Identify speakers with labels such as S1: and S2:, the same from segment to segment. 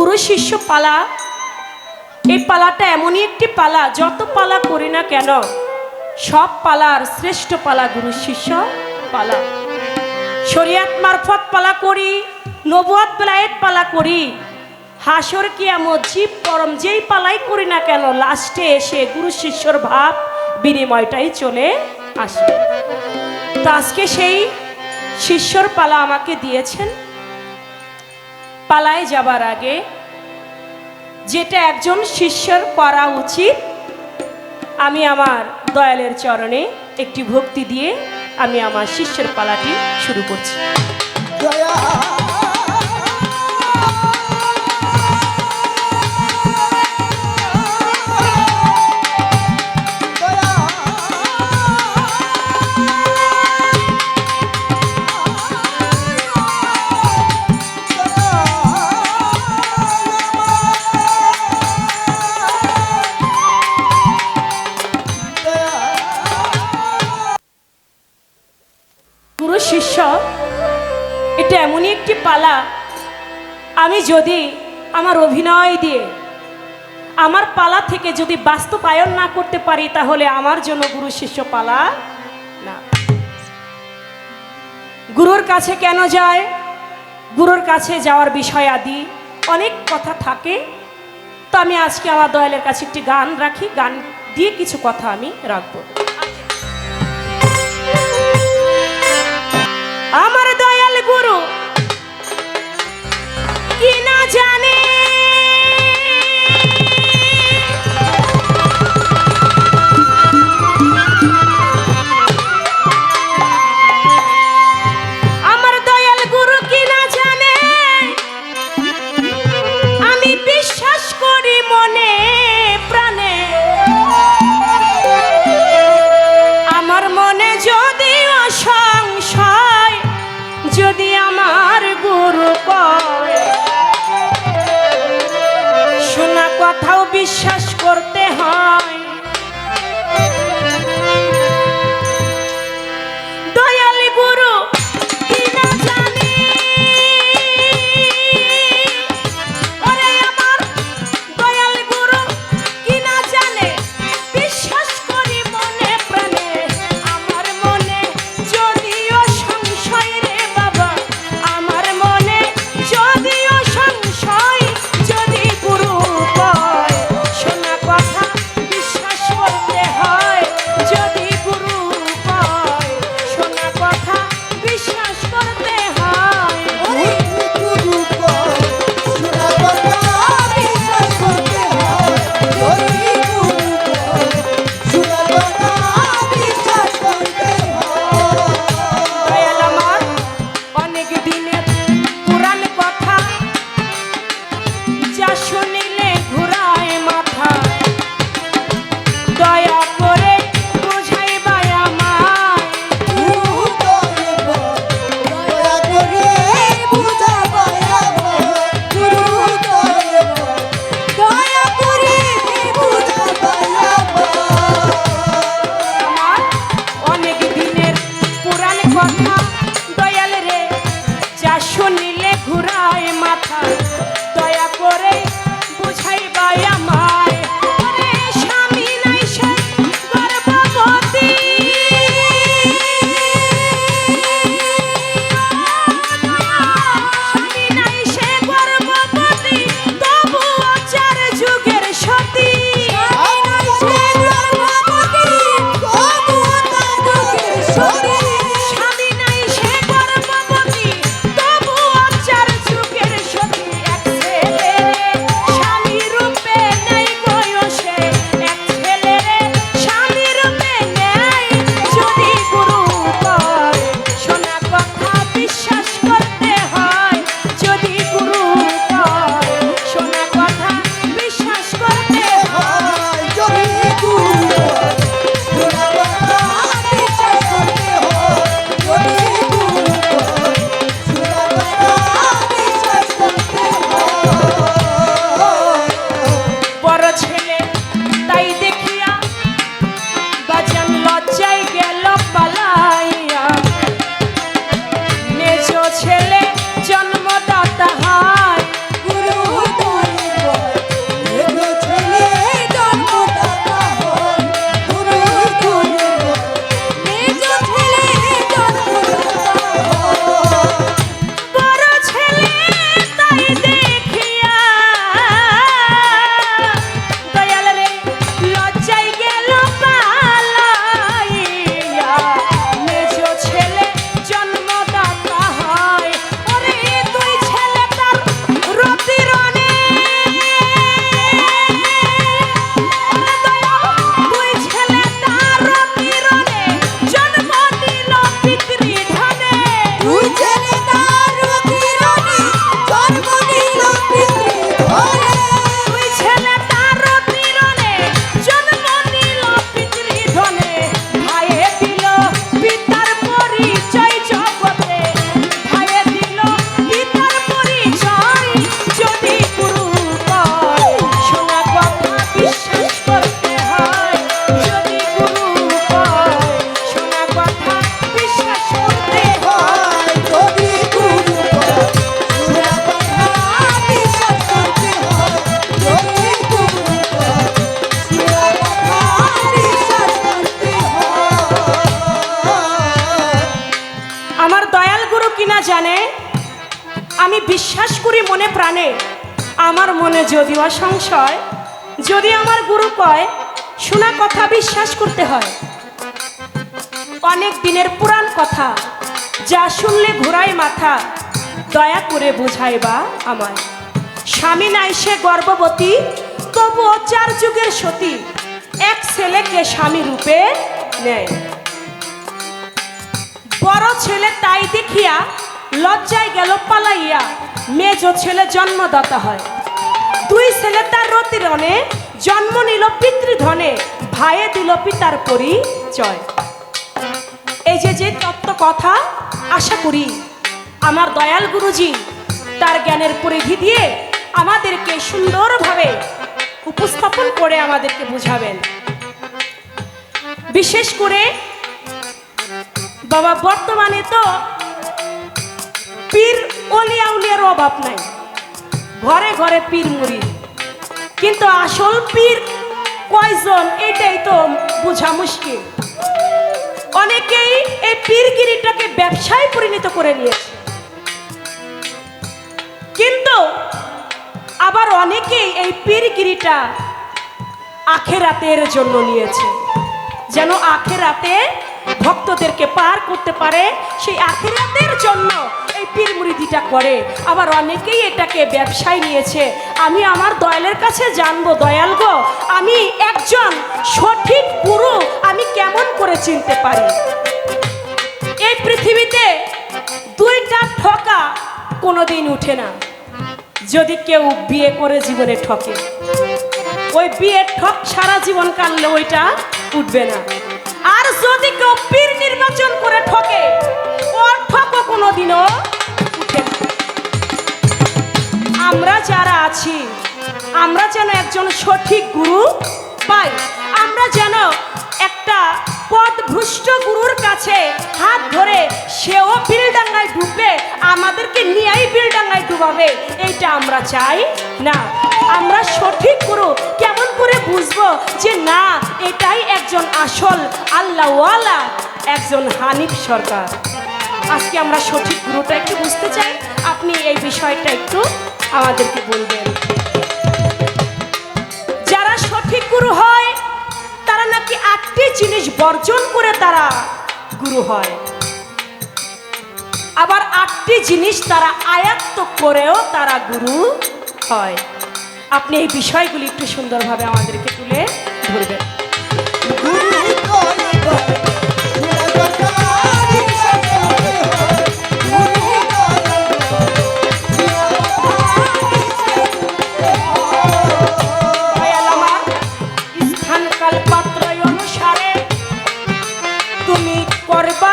S1: গুরু শিষ্য পালা। এই পালাটা এমনই একটি পালা, যত পালা করি না কেন, সব পালার শ্রেষ্ঠ পালা গুরু শিষ্য পালা। শরিয়াত মারফত পালা করি, নবুয়াত বেলায়েত পালা করি, হাসর, কিয়ামত, জীব, পরম, যেই পালাই করি না কেন, লাস্টে এসে গুরু শিষ্যর ভাব বিনিময়টাই চলে আসে। তো আজকে সেই শিষ্যর পালা আমাকে দিয়েছেন। পালায় যাবার আগে যেটা একজন শিষ্যর করা উচিত, আমি আমার দয়ালের চরণে একটি ভক্তি দিয়ে আমি আমার শিষ্যের পালাটি শুরু করছি। আমি যদি আমার অভিনয় দিয়ে আমার পালা থেকে যদি বাস্তবায়ন না করতে পারি, তাহলে আমার জন্য গুরু শিষ্য পালা না। গুরুর কাছে কেন যায়? গুরুর কাছে যাওয়ার বিষয় আদি অনেক কথা থাকে। তো আমি আজকে আমার দয়ালের কাছে একটি গান রাখি। গান দিয়ে কিছু কথা আমি রাখব। আমার আমার মনে যদিও সংশয় যদি আমার গুরু কয়, শোনা কথা বিশ্বাস করতে হয়। অনেক দিনের পুরাণ কথা, যা শুনলে ঘোরায় মাথা, দয়া করে বোঝাই বা আমায়। স্বামী নাই সে গর্ভবতী, তবুও চার যুগের সতী, এক ছেলেকে স্বামী রূপে নেয়। বড় ছেলে তাই দেখিয়া লজ্জায় গেল পালাইয়া, মেজ ছেলে জন্মদাতা হয়। দুই ছেলে তার রতিরণে জন্ম নিল পিতৃধনে ভাইয়ে দিল পিতার পরিচয়। এই যে যে তত্ত্ব কথা, আশা করি আমার দয়াল গুরুজি তার জ্ঞানের পরিধি দিয়ে আমাদেরকে সুন্দরভাবে উপস্থাপন করে আমাদেরকে বুঝাবেন। বিশেষ করে বাবা, বর্তমানে তো পীর অলিয়া উলিয়ার অভাব নাই। ঘরে ঘরে পীর মুড়ি। কিন্তু আসল পীর কয়জন? এটাই তো বোঝা মুশকিল। অনেকেই এই পীরগিরিটাকে ব্যবসায় পরিণত করে নিয়েছে। কিন্তু আবার অনেকেই এই পীরগিরিটা আখেরাতের জন্য নিয়েছে। যেন আখেরাতে ভক্তদেরকে পার করতে পারে সেই আখেরাতের জন্য এই পীর মুরিদিটা করে। আবার অনেকেই এটাকে ব্যবসায় নিয়েছে। আমি আমার দয়ালের কাছে জানব, দয়াল গো, আমি একজন সঠিক গুরু, আমি কেমন করে চিনতে পারি? এই পৃথিবীতে দুইটা ঠকা কোনোদিন উঠে না। যদি কেউ বিয়ে করে জীবনে ঠকে। ওই বিয়ের ঠক সারা জীবন কাটলে ওইটা উঠবে না। আর যদি কেউ পীর নির্বাচন করে ঠকে, ওর ঠকও কোনোদিনও আমরা যারা আছি, আমরা যেন একজন সঠিক গুরু পাই। আমরা যেন একটা পদভ্রষ্ট গুরুর কাছে হাত ধরে সেও বিলডাঙ্গায় ডুববে আমাদেরকে নিয়েই বিলডাঙ্গায় ডুবাবে, এইটা আমরা চাই না। আমরা সঠিক গুরু, কেমন করে বুঝব যে না, এটাই একজন আসল আল্লাহওয়ালা, একজন হানিফ সরকার। আজকে আমরা সঠিক গুরুটা একটু বুঝতে চাই। আপনি এই বিষয়টা একটু আমাদেরকে বলবেন। যারা সঠিক গুরু হয়, তারা নাকি আটটি জিনিস বর্জন করে তারা গুরু হয়। আবার আটটি জিনিস তারা আয়ত্ত করেও তারা গুরু হয়। আপনি এই বিষয়গুলি একটু সুন্দরভাবে আমাদেরকে তুলে ধরবেন। তুমি করবা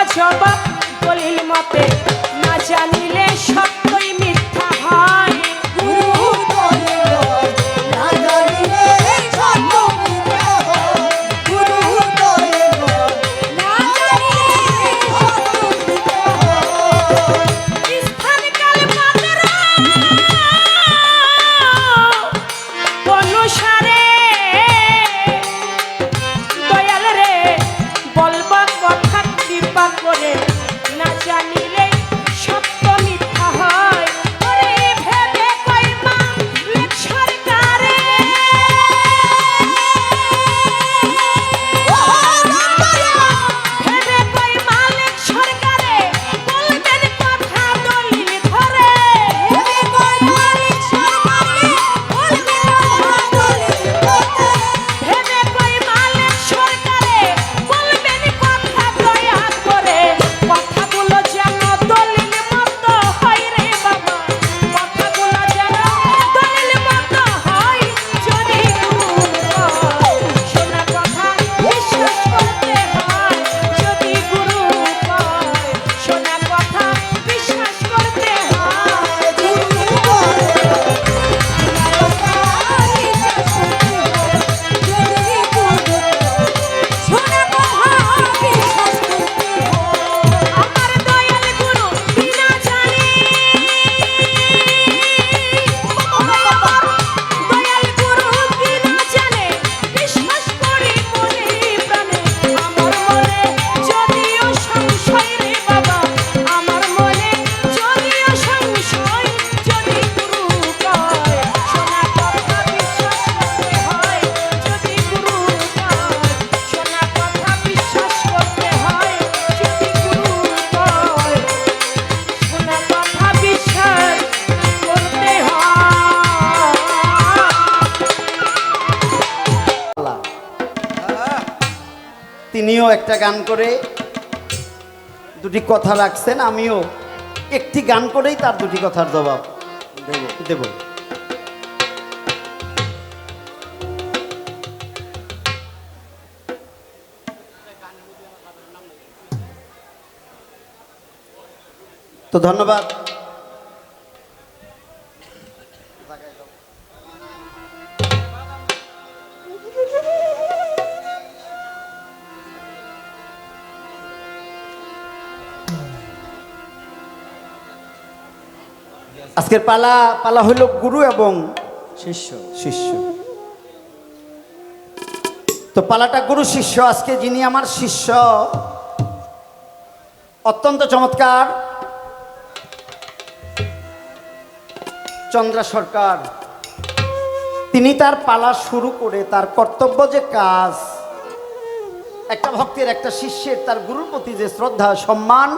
S2: একটা গান করে দুটি কথা রাখছেন আমিও একটি গান করেই তার দুটি কথার জবাব দেব। দেব। তো ধন্যবাদ। আজকের পালা পালা হইল গুরু এবং
S3: শিষ্য।
S2: শিষ্য। তো পালাটা গুরু শিষ্য আজকে যিনি আমার শিষ্য অত্যন্ত চমৎকার চন্দ্রা সরকার। তিনি তার পালা শুরু করে তার কর্তব্য যে কাজ একটা ভক্তের একটা শিষ্যের তার গুরুর প্রতি যে শ্রদ্ধা সম্মান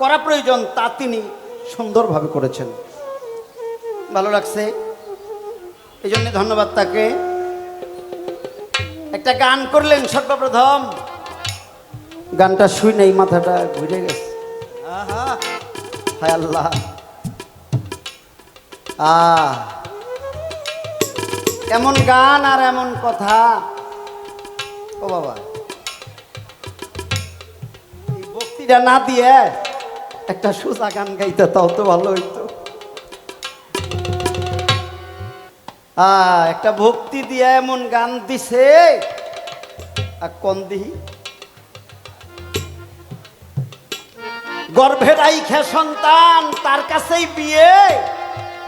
S2: করা প্রয়োজন তা তিনি সুন্দরভাবে করেছেন। ভালো লাগছে। এই জন্য ধন্যবাদ তাকে। একটা গান করলেন সর্বপ্রথম। গানটা শুই নেই মাথাটা ঘুরে গেছে। হায় আল্লাহ। আ এমন গান আর এমন কথা। ও বাবা। ভক্তিটা না দিয়ে একটা সোজা গান গাইতে তাও তো ভালো হইতো। একটা ভক্তি দিয়ে এমন গান দিছে। আর কোন দিহি? গর্ভের আইখা সন্তান, তার কাছেই বিয়ে।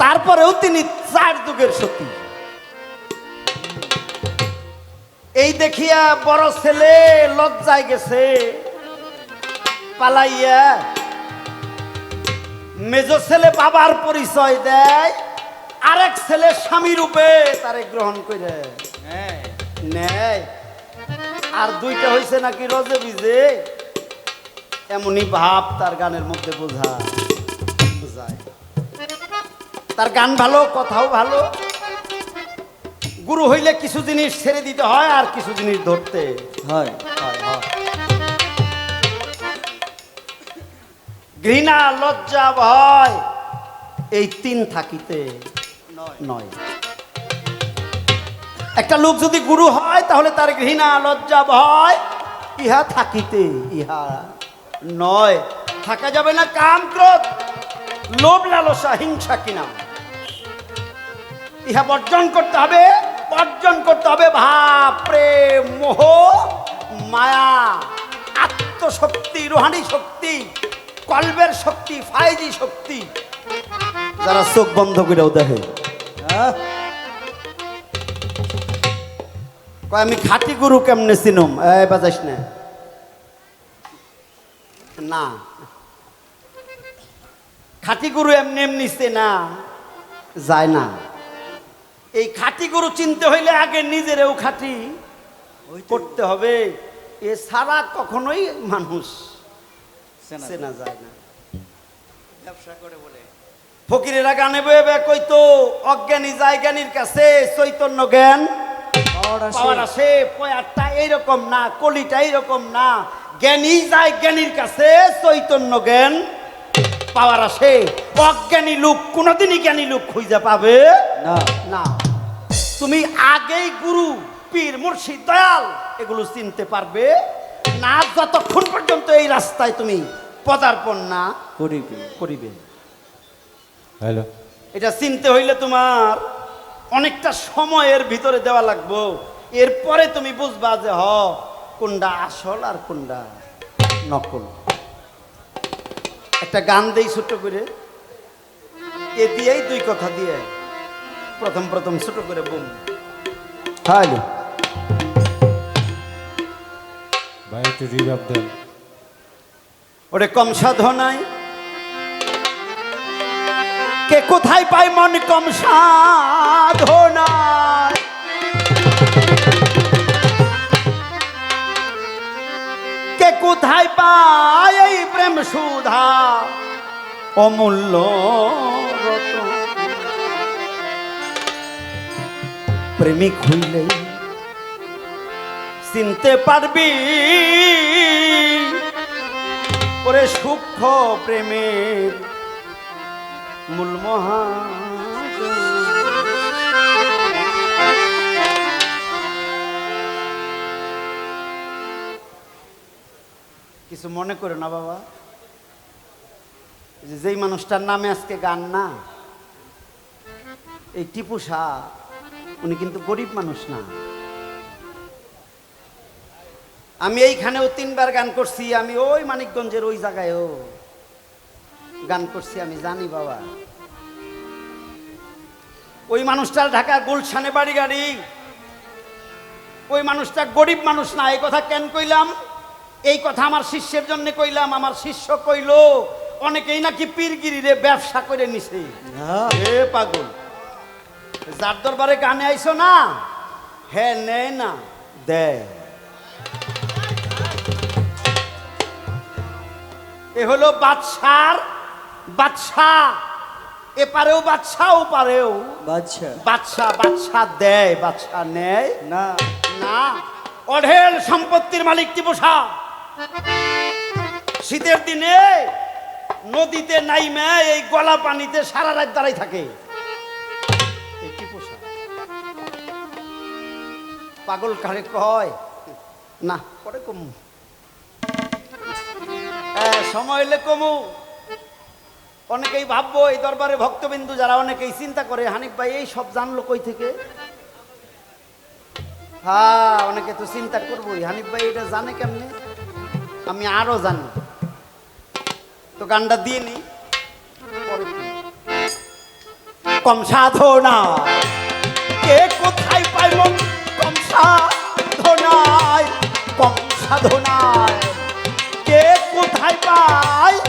S2: তারপরেও তিনি চার যুগের সতী। এই দেখিয়া বড় ছেলে লজ্জায় গেছে। পালাইয়া মেজ ছেলে বাবার পরিচয় দেয় আরেক ছেলে স্বামী রূপে তারে গ্রহণ করে।
S3: হ্যাঁ।
S2: নেয়। আর দুইটা হয়েছে নাকি রজে বিজে এমনই ভাব তার গানের মধ্যে বোঝা বোঝায়। তার গান ভালো কথাও ভালো। গুরু হইলে কিছু জিনিস ছেড়ে দিতে হয় আর কিছু জিনিস ধরতে
S3: হয়।
S2: হয় হয়। ঘৃণা লজ্জা ভয় এই তিন থাকিতে নয়। একটা লোক যদি গুরু হয় তাহলে তার ঘৃণা লজ্জা ভয় ইহা থাকিতে ইহা নয়। থাকা যাবে না কাম ক্রোধ লোভ লালসা হিংসা কিনা ইহা বর্জন করতে হবে বর্জন করতে হবে ভাব প্রেম মোহ মায়া আত্মশক্তি রোহানি শক্তি। কল্বের শক্তি ফাইজি শক্তি। যারা চোখ বন্ধ করেও দেখে।
S3: হ্যাঁ?
S2: আমি খাঁটি গুরু কেমনে চিনুম? এই বাজাইস না। না। খাঁটি গুরু এমনি এমনি না যায় না। এই খাটি গুরু চিনতে হইলে আগে নিজেরেও খাঁটি করতে হবে। এ ছাড়া কখনোই মানুষ
S3: চেনা
S2: যায়। না।
S3: ব্যবসা করে বলে।
S2: ফকিরেরা গানে বয়ে কইতো অজ্ঞানী যায় জ্ঞানীর কাছে চৈতন্য জ্ঞান। পাওয়ার আসে। পয়ারটা এইরকম না কলিটা এইরকম না। জ্ঞানী যায় জ্ঞানীর কাছে চৈতন্য জ্ঞান। পাওয়ার আসে। অজ্ঞানী লোক কোনোদিনই জ্ঞানী লোক খুঁজে পাবে
S3: না।
S2: না। তুমি আগেই গুরু পীর মুর্শিদ দয়াল এগুলো চিনতে পারবে। না যতক্ষণ পর্যন্ত এই রাস্তায় তুমি পদার্পণ না
S3: করিবে
S2: করিবে।
S4: হ্যালো।
S2: এটা চিনতে হইলে তোমার অনেকটা সময়ের ভিতরে দেওয়া লাগবো। এরপরে তুমি বুঝবা যে হ কোনটা আসল আর কোনটা নকল। একটা গান দেই ছোট করে। এ দিয়েই দুই কথা দিয়ে প্রথম প্রথম ছোট করে বুম হ্যালো।
S4: ভাই একটু রিভাব দেন।
S2: ওরে কম সাধনায় কে কোথায় পায় মন কম সাধনায় কে কোথায় পায় এই প্রেম সুধা? অমূল্য রতন প্রেমিক হইলে চিনতে পারবি। ওরে সূক্ষ্ম প্রেমের মূল মহা কিছু মনে করে না বাবা। যেই মানুষটার নামে আজকে গান না, এই টিপু শাহ উনি কিন্তু গরিব মানুষ না। আমি এইখানেও তিনবার গান করছি আমি ওই মানিকগঞ্জের ওই জায়গায়ও গান করছি আমি জানি বাবা। ওই মানুষটার ঢাকা গুলশানে বাড়ি গাড়ি। ওই মানুষটা গরিব মানুষ না এই কথা কেন কইলাম? এই কথা আমার শিষ্যের জন্য কইলাম আমার শিষ্য কইল অনেকেই নাকি পীরগিরি রে ব্যবসা করে নিছে। এ পাগল যার দরবারে গানে আইছো না হ্যাঁ নেয় না দেয়। এ হলো বাদশার বাদশা এপারেও বাদশা ও পারেও।
S3: বাচ্চা
S2: বাদশা বাদশা দেয় বাদশা নেয়।
S3: না।
S2: না। অঢেল সম্পত্তির মালিক শাহ শীতের দিনে নদীতে নাইমে এই গলা পানিতে সারা রাত দাঁড়াই থাকে। পাগল কারে কয়? না পরে কমু। সময় হলে কমু। অনেকেই ভাববো, এই দরবারে ভক্তবিন্দু যারা অনেকেই চিন্তা করে, হানিফ ভাই, এই সব জানলো কই থেকে? হ্যাঁ অনেকে তো চিন্তা করবোই। হানিফ ভাই, এটা জানে কেমনে? আমি আরও জানি। তো গানটা দিয়ে নি? কম সাধনা। কে কোথায় পাই মন কম সাধনায়? কম সাধনায়। কোথায় পাই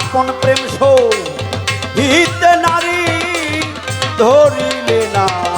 S2: আপন প্রেম সো। হিত নারী ধরিলে না।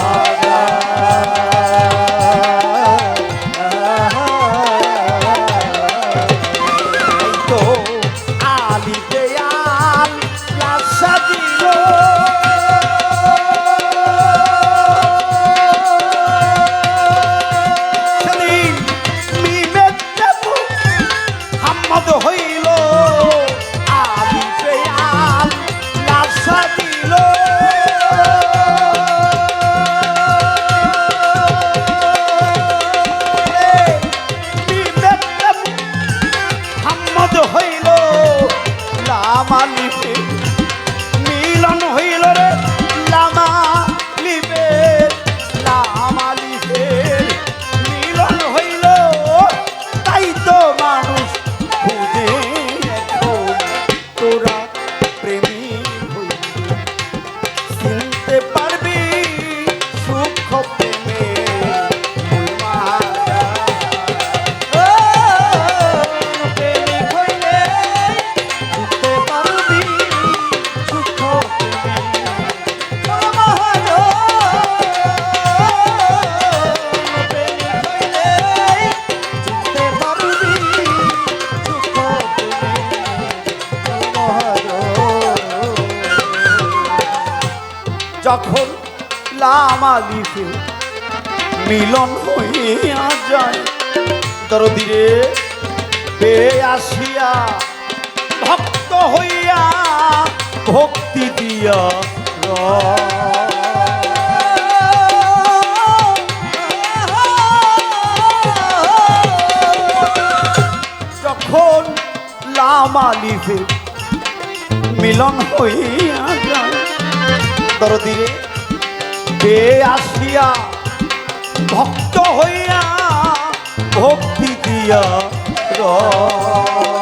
S2: ভক্তি দিয়া যখন লামালিফে মিলন হইয়া যায়, দরদিরে কে আসিয়া ভক্ত হইয়া ভক্তি দিয়া রে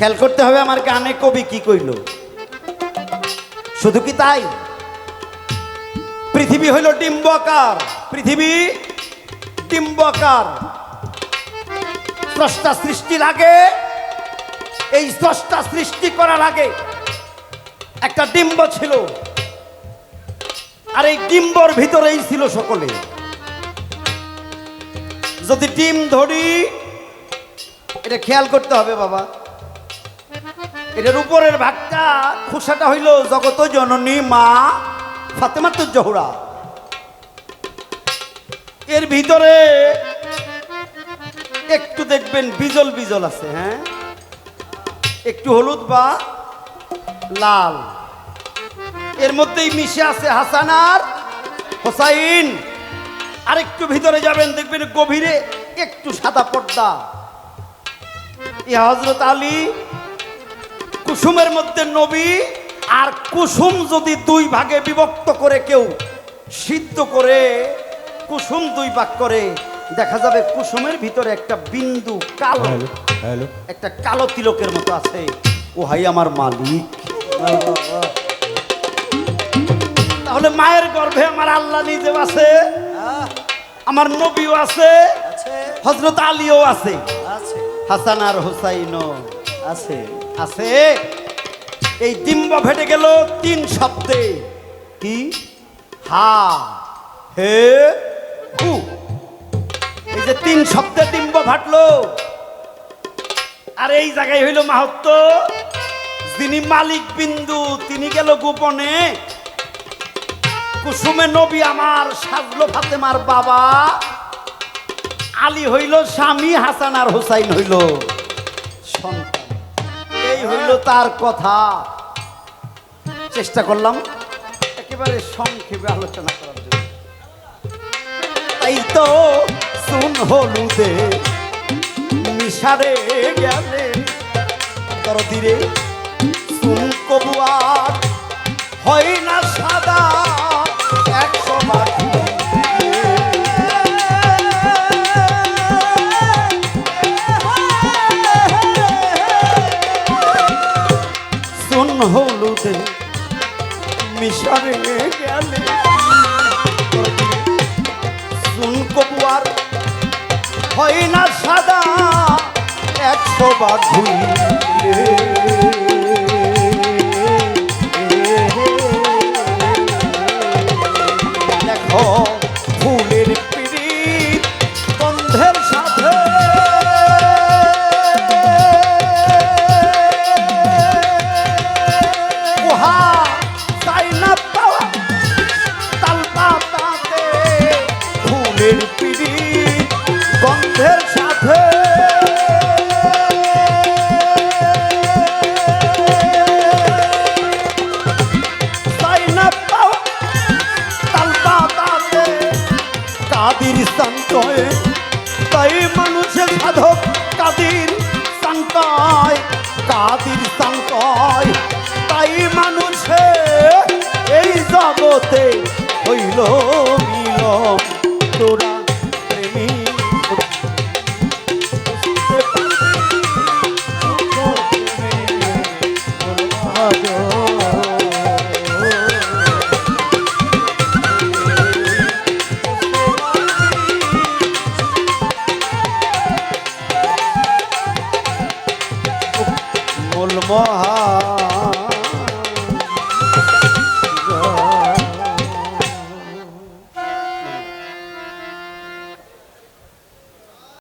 S2: খেয়াল করতে হবে আমার গানে কবি কি কইল। শুধু কি তাই? পৃথিবী হইল ডিম্বকার। পৃথিবী ডিম্বকার। স্রষ্টা সৃষ্টির আগে এই স্রষ্টা সৃষ্টি করার আগে একটা ডিম্ব ছিল। আর এই ডিম্বর ভিতরেই ছিল সকলে। যদি ডিম ধরি, এটা খেয়াল করতে হবে বাবা। এটার উপরের ভাগটা খোসাটা হইল জগত জননী মা ফাতেমাতুর জহুরা এর ভিতরে একটু দেখবেন বিজল বিজল আছে হ্যাঁ? একটু হলুদ বা লাল। এর মধ্যেই মিশে আছে হাসান আর হোসাইন। আর একটু ভিতরে যাবেন, দেখবেন গভীরে একটু সাদা পর্দা। ই হজরত আলী কুসুমের মধ্যে নবী আর কুসুম যদি দুই ভাগে বিভক্ত করে কেউ সিদ্ধ করে কুসুম দুই ভাগ করে দেখা যাবে কুসুমের ভিতরে একটা বিন্দু কালো একটা কালো তিলকের মতো আছে। ও হাই আমার মালিক। তাহলে মায়ের গর্ভে আমার আল্লাহ নিজেও আছে আমার নবীও আছে হজরত আলীও আছে
S3: আছে।
S2: হাসান আর হুসাইনও
S3: আছে।
S2: আছে। এই ডিম্ব ফেটে গেল তিন শব্দে। কি? হা, হে, হু। এই যে তিন শব্দে ডিম্ব ফাটলো। আর এই জায়গায় হইল মাহাত্ম। যিনি মালিক বিন্দু, তিনি গেল গোপনে। কুসুমে নবী আমার, সাজলো ফাতেমার বাবা। আলী হইল স্বামী, হাসান আর হুসাইন হইল সন্তান। এই হইল তার কথা। চেষ্টা করলাম। একেবারে সংক্ষেপে আলোচনা করার জন্য। তাই তো শুন হলুদে মিশারে গেলে তরদিরে শুন কবুয়ার হয় না সাদা dogs we কাদির সন্তয়। তাই মানুষে সাধক কাদির সন্তয় কাদির সন্তয়। তাই মানুষে এই জগতে হইল মিলন। তোরা